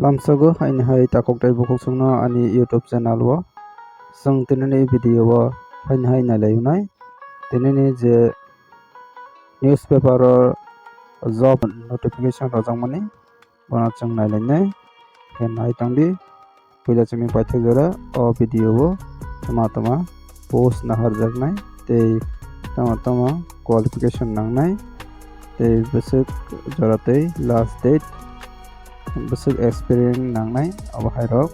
lamsago haini hai takoktai bukuk sungno ani youtube channel o sung tinini video o haini hai nalaionai tinini je newspaper o job notification rojakmani bono chung nailainai khe nai hen hai tang di tangdi puila chumi paithakjora o video o toma toma post naharjaknai tei tama tama qualification nang nangnai tei bwswk joratei last date bwswk experience nangnai abo hairok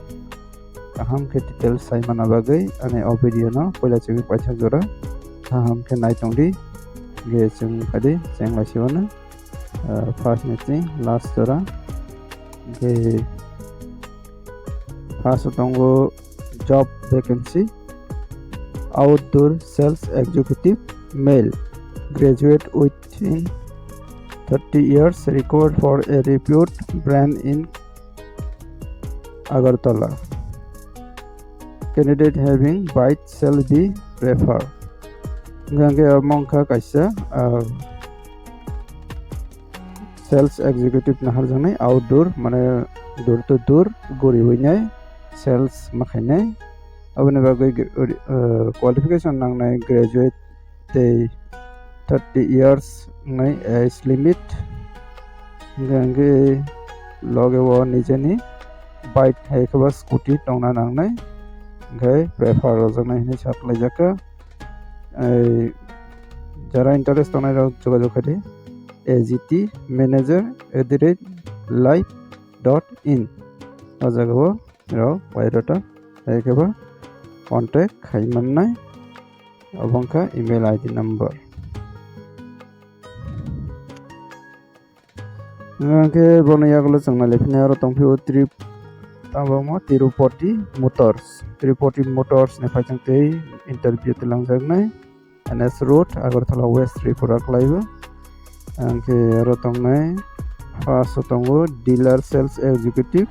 kaham khe details saimana bagwi ani o video no puila chumi paithakjora kaham khe naitongdi ge chung kadi chenglaisigono first ni last jora ge first tongo job vacancy outdoor sales executive male graduate within 30 years record for a reputed brand in Agartala. Candidate having bite shall be preferred. Gange mongkha kaisa sales executive Nahar জানাই outdoor মানে দূর তো দূর গড়ি হইনাই sales মাখাইনাই aboni bagui qualification nangnai graduate tei 30 years ngai age limit gange loge o nijeni bike hai khaba scooty tongna nangnai gai prefer rojaknai hini saklai jaka যারা interest rok যোগাযোগ খাটি AGT manager at the rate life dot in ও জায়গাও রক biodata একেবারে contact খাইমান্নাই অবংখা email ID number trip tabamo tirupati motors tirupati motors ne phaijang tei interview tilangjaknai ns road agartala west tripura klaibo angke aro tongnai first tongo dealer sales executive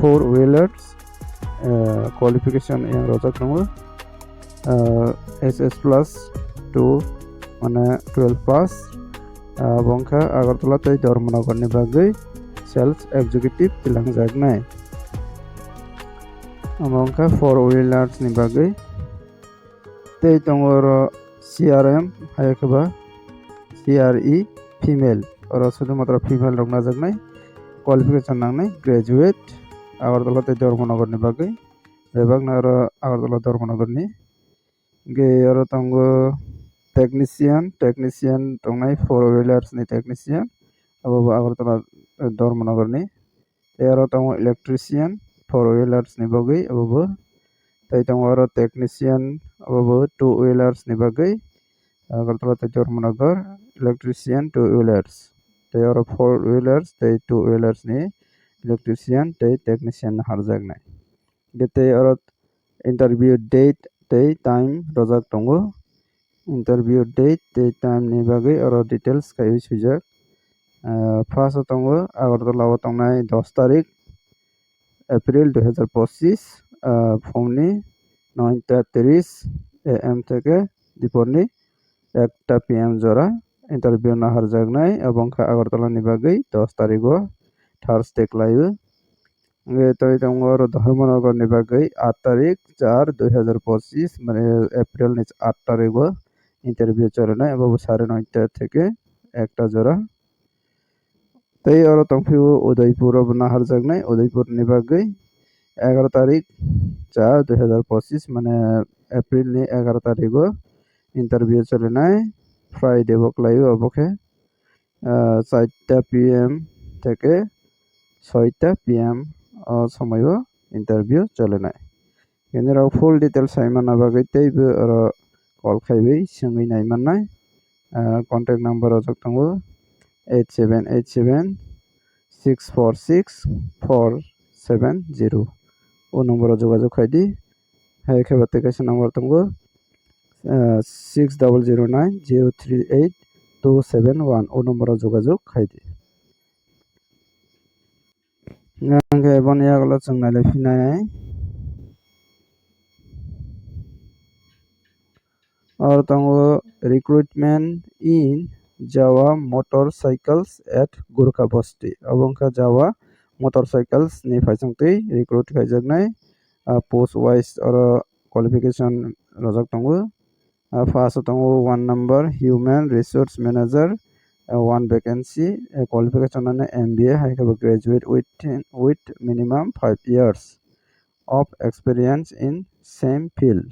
four wheelers qualification yang rojak tongo ss plus 2 মানে 12 pass bongkha agartala tei dharmanagar ni bagui sales executive tilangjaknai bongkha four wheelers ni bagui tei tongo oro crm hayakaba CRE female oro শুধুমাত্র female রক নাজাকনাই qualification নাংনাই graduate আগরতলাতে ধর্মনগরনি বাগै বেবাগনা oro Agartala ধর্মনগরনি গে oro tongo tongnai four wheelers ni technician abo Agartala ধর্মনগরনি ero tongo electrician four wheelers ni bagui abo tei tongo oro technician abo two wheelers ni bagui আগরতলাতে Dharmanagar two wheelers tei oro four wheelers tei two wheelers ni electrician tei technician harjaknai tei oro interview date tei time rojak date tei time ni bagui oro details kaiui sujak. First tongo agartala o tongnai দশ তারিখ April দুই হাজার পঁচিশ ফুংনি নয়টা তিরিশ M থেকে দুপুরনি একটা PM জোড়া ইন্টারভিউ নাহার জাগনাই এবং আগরতলানি বাগৈ দশ তারিখও থার্সডে ক্লাইব তো তোমার ধর্মনগরনি বাগৈ আট তারিখ চার দুই হাজার পঁচিশ মানে এপ্রিল আট তারিখও ইন্টারভিউ চলে না এভাবে সাড়ে নয়টা থেকে একটা জোড়া। তাই আর তম্ফি উদয়পুর নাহার জাগনায় উদয়পুর নিভাগে এগারো তারিখ চা দুই হাজার পঁচিশ মানে এপ্রিল নি এগারো তারিখও ইন্টারভিউ চলে নাই। ফ্রাইডে বকলাই অবকে চারটা পি এম থেকে ছয়টা পি এম সময়ও ইন্টারভিউ চলে নাই। কিন্তু ফুল ডিটেলস সাইমান আবাগৈতেই আর कल खाइबै सोङै नाय माननाय कन्टेक्ट नम्बर अजक दङ eight seven eight seven six four six four seven zero ও নম্বরে যোগাযোগ খাইডি হ্যাঁ এখানে অ্যাপ্লিকেশন নম্বর তোমাকে six double zero nine zero three eight two seven one ও নম্বরে যোগাযোগ খাইডি এবং ইয়াগুলো চোখ নাইলে ফিনায় Artango recruitment in Java motorcycles at Gurkha Bosti. Abonka Java motorcycles ni faisangti recruit khaijaknai post wise or qualification rojak tongo. First tongo one number human resource manager one vacancy qualification on MBA high graduate with with minimum 5 years of experience in same field.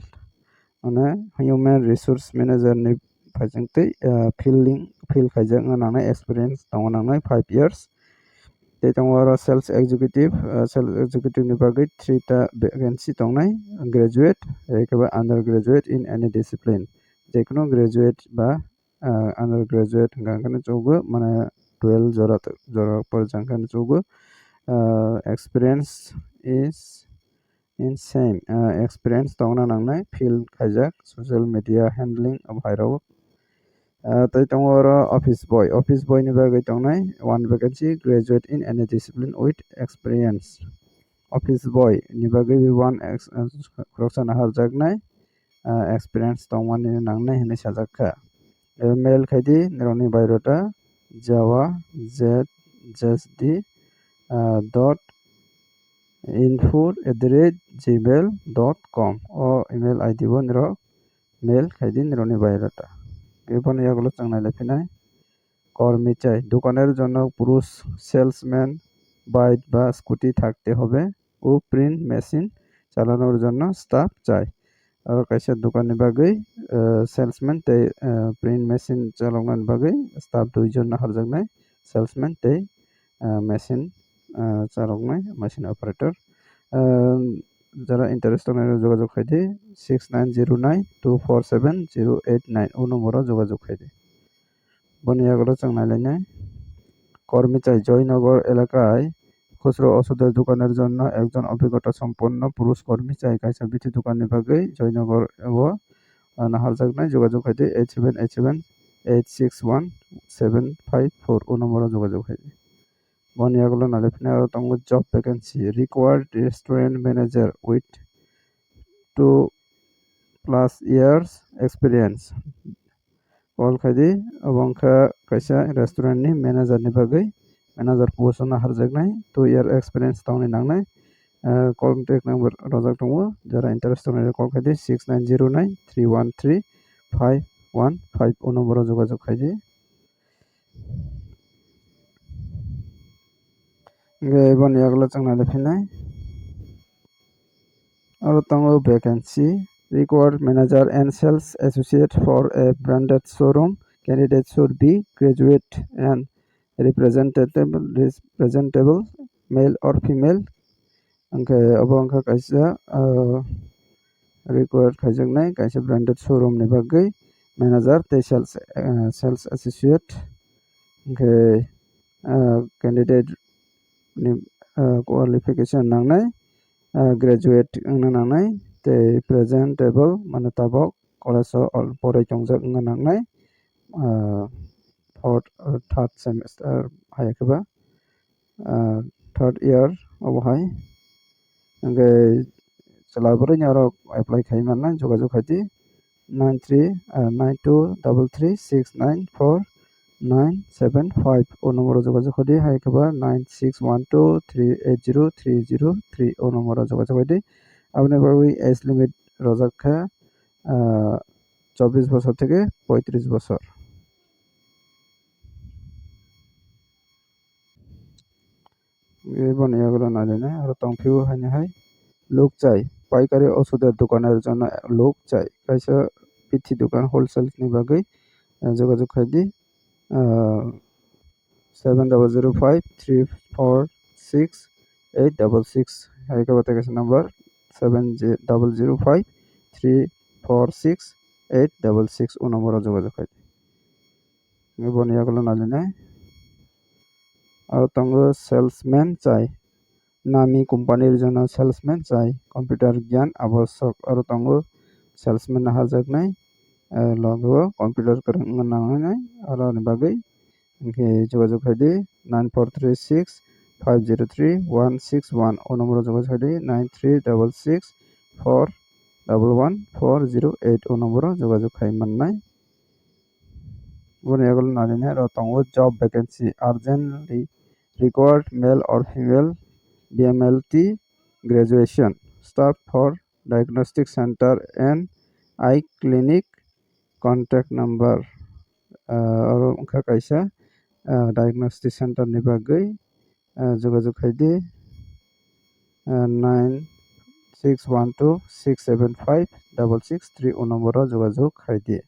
Ane human resource manager ni faisangtui fielding field khaijak nangnai experience tongo nangnai 5 years tei tongo oro sales executive sales executive ni bagui three ta vacancy tongnai graduate ekaba undergraduate in any discipline যেকোনো graduate বা under graduate গানখানে চৌগো মানে twelve জরা জরা পর in same uh, experience tongna nangnai field khaijak social media handling of hairo tai tongo office boy office boy ni bagui tongnai one vacancy graduate in any discipline with experience office boy ni bagui one khoroksa harjaknai experience tongmani nangnai hinui sajakka mail khaidi nirokni bairota java z jsd dot ইনফোর at the rate Gmail dot com O email I D ନିର mail ଖାଇଦି ନିରନି ବାଇରାଟା এবং এগুলো চাংনা লেফিনায় কর্মী চাই দোকানের জন্য পুরুষ সেলসম্যান বাইক বা স্কুটি থাকতে হবে ও প্রিন্ট মেশিন চালানোর জন্য স্টাফ চাই আর কাছে দোকান বিভাগে সেলসম্যান তে প্রিন্ট মেশিন চালানোর বিভাগে স্টাফ দুইজন হার জায়গায় সেলসম্যান তে মেশিন চালক নয় মেশিন অপারেটর যারা ইন্টারেস্ট যোগাযোগ খাইতে six nine zero nine two four seven zero eight nine ও নম্বরও যোগাযোগ খাইতে বনিয়াগড় চাংনাইলাইনে কর্মীচাই জয়নগর এলাকায় খুচরো ওষুধের দোকানের জন্য একজন অভিজ্ঞতা সম্পন্ন পুরুষ কর্মী চাই। কাইসা বিটি দোকান বিভাগে জয়নগর ও নাহালজাগনায় যোগাযোগ হয়েছে eight seven eight seven eight six one seven five four ও নম্বরে যোগাযোগ হয়েছে Baniagulan Alipna Tango job vacancy required restaurant manager with two plus years experience. All khadi avangka kaisa restaurant ni manager ni bagai manager position har jagnai two year experience tawni nangnai. contact number rojak tongo jara interest tongo call khai di six nine zero nine three one three five one five ও নম্বরে যোগাযোগ খাইজি এবার ইয়াগুলো চাংনা লেফিনাই আর তাঙ্গ vacancy required manager and sales associate for a branded showroom candidate should be graduate and representable representable male or female angke abo angka kaisa required khaijaknai kaisa branded showroom ni bagui manager tei sales sales associate angke candidate ni qualification nangnai graduate wngna nangnai tei presentable মানে tabok college o porai tongjak wngna nangnai fourth third semester hayakeba third year obohai hingke chelaboroi ni aro apply khai mannai jogajoग khaidi nine three nine two double three six nine four nine seven five ও নম্বরে যোগাযোগ হদি হাইকেবা nine six one two three eight zero three zero three ও নম্বরে যোগাযোগ হদি আপনার ওই age limit রোজাক্ষা চব্বিশ বছর থেকে পঁয়ত্রিশ বছর। এবং এগুলো না জানে, আর তংফিউ হাইনে হাই লোক চাই, পাইকারি ওষুধের দোকানের জন্য লোক চাই। কাইসা পিথি দোকান হোলসেলनि বাगै যোগাযোগ খাইদি seven double zero five three four six eight double six হাইকাবাতে গেছে number seven double zero five three four six eight double six ও নম্বরে যোগাযোগ হয়। বনিয়াগুলো নালিনে আর তঙ্গ সেলসম্যান চাই। নামি কোম্পানির জন্য সেলসম্যান চাই। কম্পিউটার জ্ঞান আবশ্যক। আর তঙ্গ সেলসম্যান হাজাক নাই। লগো কম্পিউটার নাঙাই আর বাগै যোগাযোগ হয়দি nine four three six five zero three one six one ও নম্বরে যোগাযোগ হয়দি nine three double six four double one four zero eight ও নম্বরে যোগাযোগ খাই মান্নাই এগুলো নালিনে আর তঙ্গ job vacancy urgently required male or female BMLT graduation, staff for diagnostic center and eye clinic contact number aro wngkha kaisa diagnostic center ni bagui jogajog khaidi nine six one two six seven five double six three o number যোগাযোগ খাইদি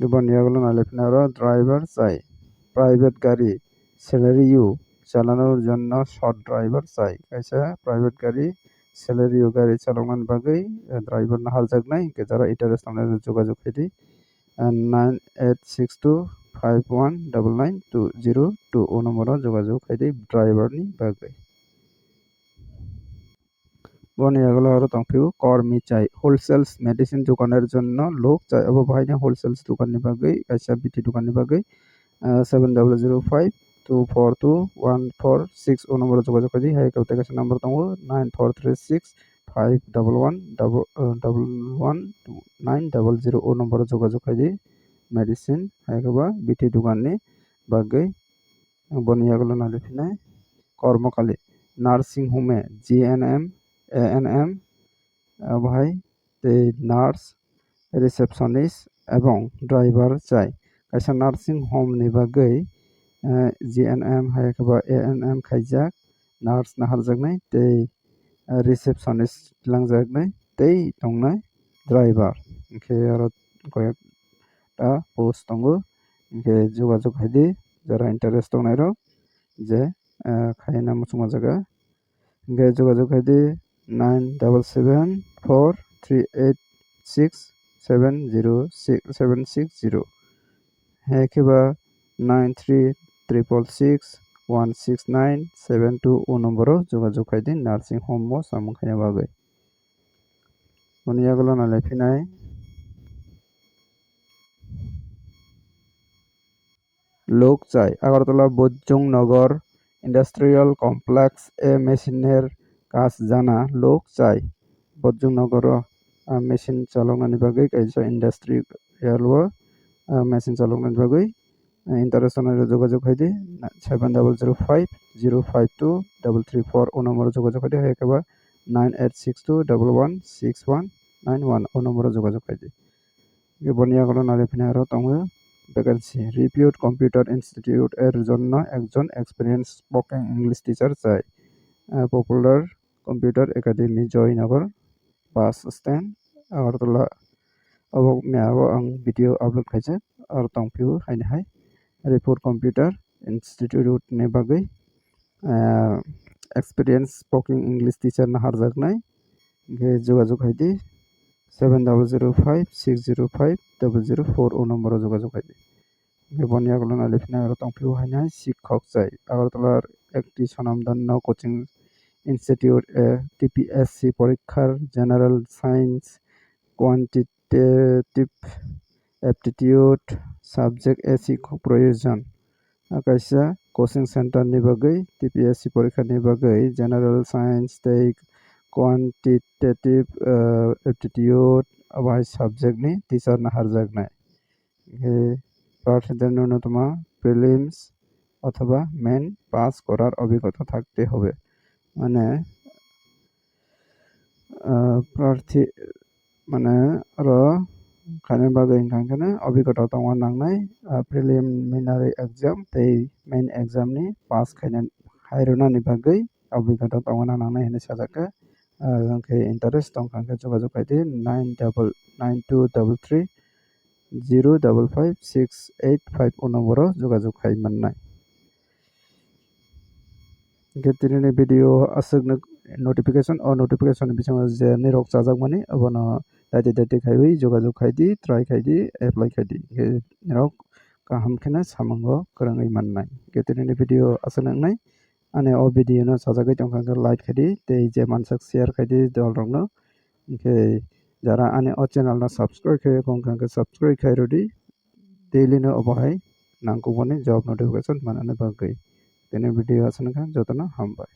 দুবার নিয়াগুলো নালেফিনা আরও driver চাই private গাড়ি salary ইউ চালানোর জন্য short driver চাই কাইসা প্রাইভেট গাড়ি 셀레리오 গাড়ি চালমান বাগেই ড্রাইভার না হাল জাগ নাই, কে যারা ইটারের সামনে যোগাযোগ হেদি nine eight six two five one double nine two zero two ও নম্বরও যোগাযোগ হেদি ড্রাইভারনি বাগেই বনিয়াগুলো আরও তংফিউ কর্মী চাই। হোলসেলস মেডিসিন দোকানের জন্য লোক চাই। অব ভাইনে হোলসেলস দোকাননি বাগেই কাইসা বিটি দোকাননি বাগেই seven double zero five two four two one four six নম্বরে যোগাযোগ করি হ্যাঁ কেউ থেকে নম্বর তোমার nine four three six five double one double double one nine double zero ও নম্বরে যোগাযোগ করি মেডিসিন হ্যাঁ বিটি দোকানে বাগে বনিয়াগুলো না লিখিনে কর্মকালে নার্সিং হোমে G N M A N M ভাই নার্স রিসেপশনিস্ট এবং ড্রাইভার চাই আচ্ছা নার্সিং হোম নিবাগেই জিএনএম হায়াखবা এএনএম খাইজাক নার্স নাহারজাকনাই তেই রিসেপশনিস্ট লাংজাকনাই তেই দংনাই ড্রাইভার ইনকে আরও কয়েকটা পোস্ট দঙ্গো ইনকে যোগাযোগ হাইদি যারা ইন্টারেস্ট দংনাই রক যে খাই না মুসুমা জায়গা ইনকে যোগাযোগ হাইদি nine double seven four three eight six seven zero six seven six zero হ্যাঁ কিবা nine three triple six one six nine seven two ও নম্বরও যোগাযোগ খাইদিন নার্সিং होम सामखायना बागै उनियागल ना लाइफिनाय লোক চাই, আগরতলা বজ্জং নগর ইন্ডাস্ট্রিয়াল কমপ্লেক্স এ মেশিনের কাজ জানা, লোক চাই। বজ্জং নগর মেশিন চালনানি বাগৈ কাজ, ইন্ডাস্ট্রিয়াল মেশিন চালনানি বাগৈ ইন্টারন্যাশনালে যোগাযোগ হইলে seven double zero five zero five two double three four ও নম্বরে যোগাযোগ হইলে হয়ে একেবারে nine eight six two double one six one nine one ও নম্বরে যোগাযোগ হইলে। বনিয়াগুলো নারী ফিনারও তোমার ভ্যাকেন্সি রিপিউট কম্পিউটার ইনস্টিটিউট এর জন্য একজন এক্সপিরিয়েন্স স্পোকেন ইংলিশ টিচার চাই। Popular computer academy Joynagar bus stand, Agartala. अब यहाँ अब आं भिडियो अपलोड खाइछ अरू तङ फ्यु রিপোর কম্পিউটার ইনস্টিটিউট নেবাগৈ এক্সপিরিয়েন্স স্পোকিং ইংলিশ টিচার নাহার জাগনাই ঘে যোগাযোগ হইতে seven double zero five six zero five double zero four ও নম্বরে যোগাযোগ হইতে বনিয়াগুলো নালিফিনা আরও তংফিউ হাইনাই শিক্ষক চাই আগরতলার একটি স্বনামধন্য কোচিং ইনস্টিটিউট এ টিপিএসসি পরীক্ষার general science quantitative aptitude subject एसि प्रयोजन खायसेया कचिं सेन्टारनि बागै टिपिएससि फरिखानि बागै जेनेरेल साइन्स टेक क्वान्टिटेटिभ एप्टिटिउड बाय साबजेक्टनि टिचार नाहार जागनाय প্রার্থীদের ন্যূনতম প্রিলিমস অথবা মেন পাস করার অভিজ্ঞতা থাকতে হবে মানে প্রার্থী মানে আরও खानबाग ओंखायनो अबिगथा दङ नांनाय प्रिलिमिनारि एग्जाम दै मेन एग्जामनि पास खायनो हायरुनानि बागै अबिगथा दङ नांनाय हेने साजाखो आंखे इन्टारेस्ट दं आंखे जोगाजोग खायदि nine double nine two double three zero double five six eight five নম্বরও যোগাযোগ খাই মান্নায় गेटिरिनि भिडिअ आसोगनो नटिफिकेसन अ नटिफिकेसन बिसां जे नेरक जाजागमानि अबन ꯂꯥꯏꯇ ꯗꯥꯏꯇ ꯈꯥꯏ ꯍꯨꯏ ꯖꯣꯒꯥꯖꯣ খাই দি ট্রাই খাই দি অ্যাপ্লাই খাই দি রক কাহাম খেনা সামঙ্গ করাঙ্গই মান নাই গেতেনে ভিডিও আসলে নাই আনে ও ভিডিও ন সাজাগাই টংখাঙ্গা লাইট খাই দি তে যে মানসাক শেয়ার খাই দি দল রং ন যারা আনে ও চ্যানেল না সাবস্ক্রাইব খাই কংখাঙ্গা সাবস্ক্রাইব খাই রডি ডেইলি অবহাই নাঙ্গবনে জব নোটিফিকেশন মানানো বাকি তেনে ভিডিও আসলে খান যতনা হামবাই